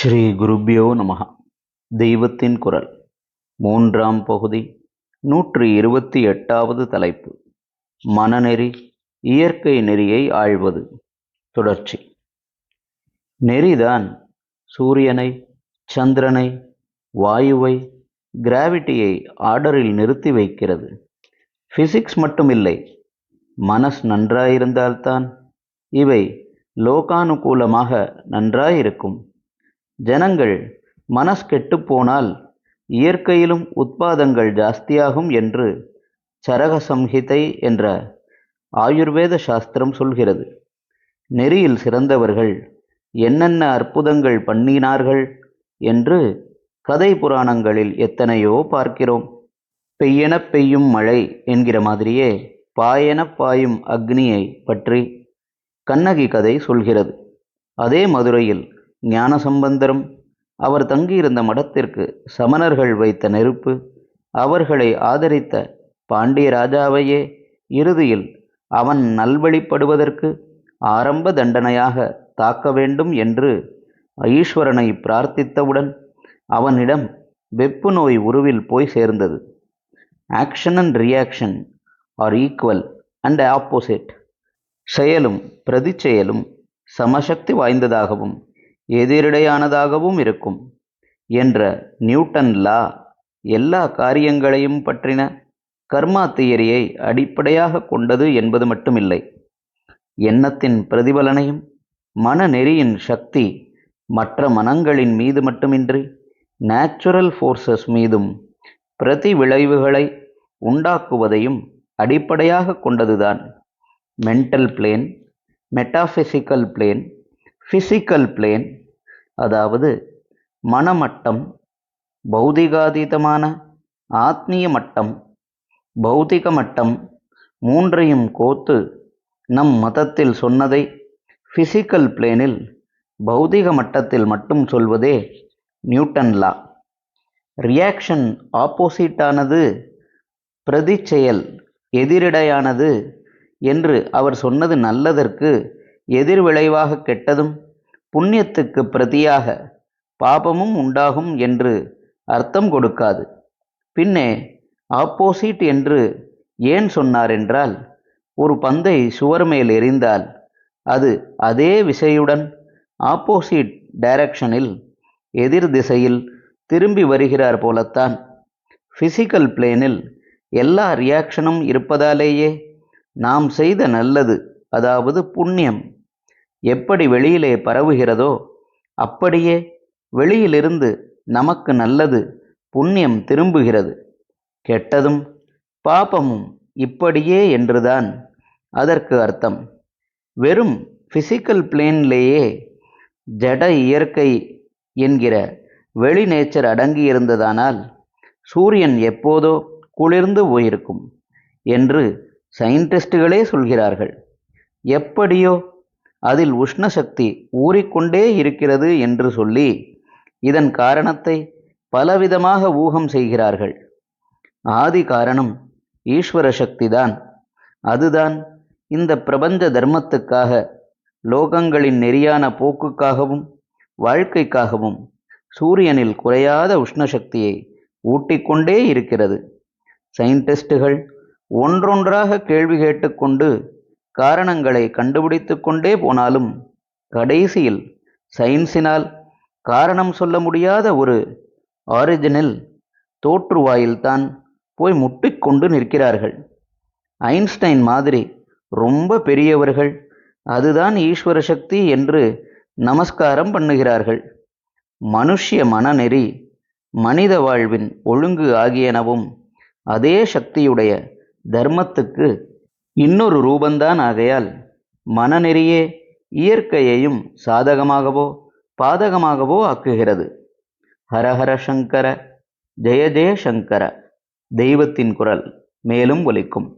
ஸ்ரீ குருப்யோ நமகா தெய்வத்தின் குரல். மூன்றாம் பகுதி நூற்றி இருபத்தி எட்டாவது தலைப்பு. மனநெறி இயற்கை நெறியை ஆழ்வது. தொடர்ச்சி. நெறிதான் சூரியனை சந்திரனை வாயுவை கிராவிட்டியை ஆர்டரில் நிறுத்தி வைக்கிறது. ஃபிசிக்ஸ் மட்டுமில்லை. மனஸ் நன்றாயிருந்தால்தான் இவை லோகானுகூலமாக நன்றாயிருக்கும். ஜனங்கள் மனஸ் கெட்டுப்போனால் இயற்கையிலும் உத்பாதங்கள் ஜாஸ்தியாகும் என்று சரக சம்ஹிதை என்ற ஆயுர்வேத சாஸ்திரம் சொல்கிறது. நெறியில் சிறந்தவர்கள் என்னென்ன அற்புதங்கள் பண்ணினார்கள் என்று கதை புராணங்களில் எத்தனையோ பார்க்கிறோம். பெய்யென பெய்யும் மழை என்கிற மாதிரியே பாயென பாயும் அக்னியை பற்றி கண்ணகி கதை சொல்கிறது. அதே மதுரையில் ஞானசம்பந்தரும் அவர் தங்கியிருந்த மடத்திற்கு சமணர்கள் வைத்த நெருப்பு அவர்களை ஆதரித்த பாண்டிய ராஜாவையே இறுதியில் அவன் நல்வழிப்படுவதற்கு ஆரம்ப தண்டனையாக தாக்க வேண்டும் என்று ஈஸ்வரனை பிரார்த்தித்தவுடன் அவனிடம் வெப்பு நோய் உருவில் போய் சேர்ந்தது. Action and reaction are equal and opposite செயலும் பிரதிச்செயலும் சமசக்தி வாய்ந்ததாகவும் எதிரிடையானதாகவும் இருக்கும் என்ற நியூட்டன் லா எல்லா காரியங்களையும் பற்றின கர்மா தியரியை அடிப்படையாக கொண்டது என்பது மட்டுமில்லை. எண்ணத்தின் பிரதிபலனையும் மனநெறியின் சக்தி மற்ற மனங்களின் மீது மட்டுமின்றி நேச்சுரல் ஃபோர்ஸஸ் மீதும் பிரதி விளைவுகளை உண்டாக்குவதையும் அடிப்படையாக கொண்டதுதான். Mental plane metaphysical plane physical plane அதாவது மனமட்டம் பௌதிகாதீதமான ஆத்மீய மட்டம் பௌதிக மட்டம் மூன்றையும் கோத்து நம் மதத்தில் சொன்னதை ஃபிசிக்கல் பிளேனில் பௌதிக மட்டத்தில் மட்டும் சொல்வதே நியூட்டன் லா. ரியாக்ஷன் ஆப்போசிட்டானது பிரதிச்செயல் எதிரிடையானது என்று அவர் சொன்னது நல்லதற்கு எதிர்விளைவாக கெட்டதும் புண்ணியத்துக்கு பிரதியாக பாபமும் உண்டாகும் என்று அர்த்தம் கொடுக்காது. பின்னே ஆப்போசிட் என்று ஏன் சொன்னார் என்றால் ஒரு பந்தை சுவர் மேல் எறிந்தால் அது அதே விசையுடன் ஆப்போசிட் டைரக்ஷனில் எதிர் திசையில் திரும்பி வருகிறார் போலத்தான். ஃபிசிக்கல் பிளேனில் எல்லா ரியாக்ஷனும் இருப்பதாலேயே நாம் செய்த நல்லது அதாவது புண்ணியம் எப்படி வெளியிலே பரவுகிறதோ அப்படியே வெளியிலிருந்து நமக்கு நல்லது புண்ணியம் திரும்புகிறது. கெட்டதும் பாபமும் இப்படியே என்றுதான் அதற்கு அர்த்தம். வெறும் ஃபிசிக்கல் பிளேன்லேயே ஜட இயற்கை என்கிற வெளி நேச்சர் அடங்கியிருந்ததானால் சூரியன் எப்போதோ குளிர்ந்து போயிருக்கும் என்று சயின்டிஸ்டுகளே சொல்கிறார்கள். எப்படியோ அதில் உஷ்ணசக்தி ஊறிக்கொண்டே இருக்கிறது என்று சொல்லி இதன் காரணத்தை பலவிதமாக ஊகம் செய்கிறார்கள். ஆதி காரணம் ஈஸ்வர சக்திதான். அதுதான் இந்த பிரபஞ்ச தர்மத்துக்காக லோகங்களின் நெறியான போக்குக்காகவும் வாழ்க்கைக்காகவும் சூரியனில் குறையாத உஷ்ணசக்தியை ஊட்டிக்கொண்டே இருக்கிறது. சயின்டிஸ்டுகள் ஒன்றொன்றாக கேள்வி கேட்டுக்கொண்டு காரணங்களை கண்டுபிடித்து கொண்டே போனாலும் கடைசியில் சயின்ஸினால் காரணம் சொல்ல முடியாத ஒரு ஆரிஜினில் தோற்றுவாயில்தான் போய் முட்டிக்கொண்டு நிற்கிறார்கள். ஐன்ஸ்டைன் மாதிரி ரொம்ப பெரியவர்கள் அதுதான் ஈஸ்வர சக்தி என்று நமஸ்காரம் பண்ணுகிறார்கள். மனுஷ்ய மனநெறி மனித வாழ்வின் ஒழுங்கு ஆகியனவும் அதே சக்தியுடைய தர்மத்துக்கு இன்னொரு ரூபந்தான் ஆகையால் மனநெறியே இயற்கையையும் சாதகமாகவோ பாதகமாகவோ ஆக்குகிறது. ஹரஹர சங்கர ஜெய ஜெய சங்கர தெய்வத்தின் குரல் மேலும் ஒலிக்கும்.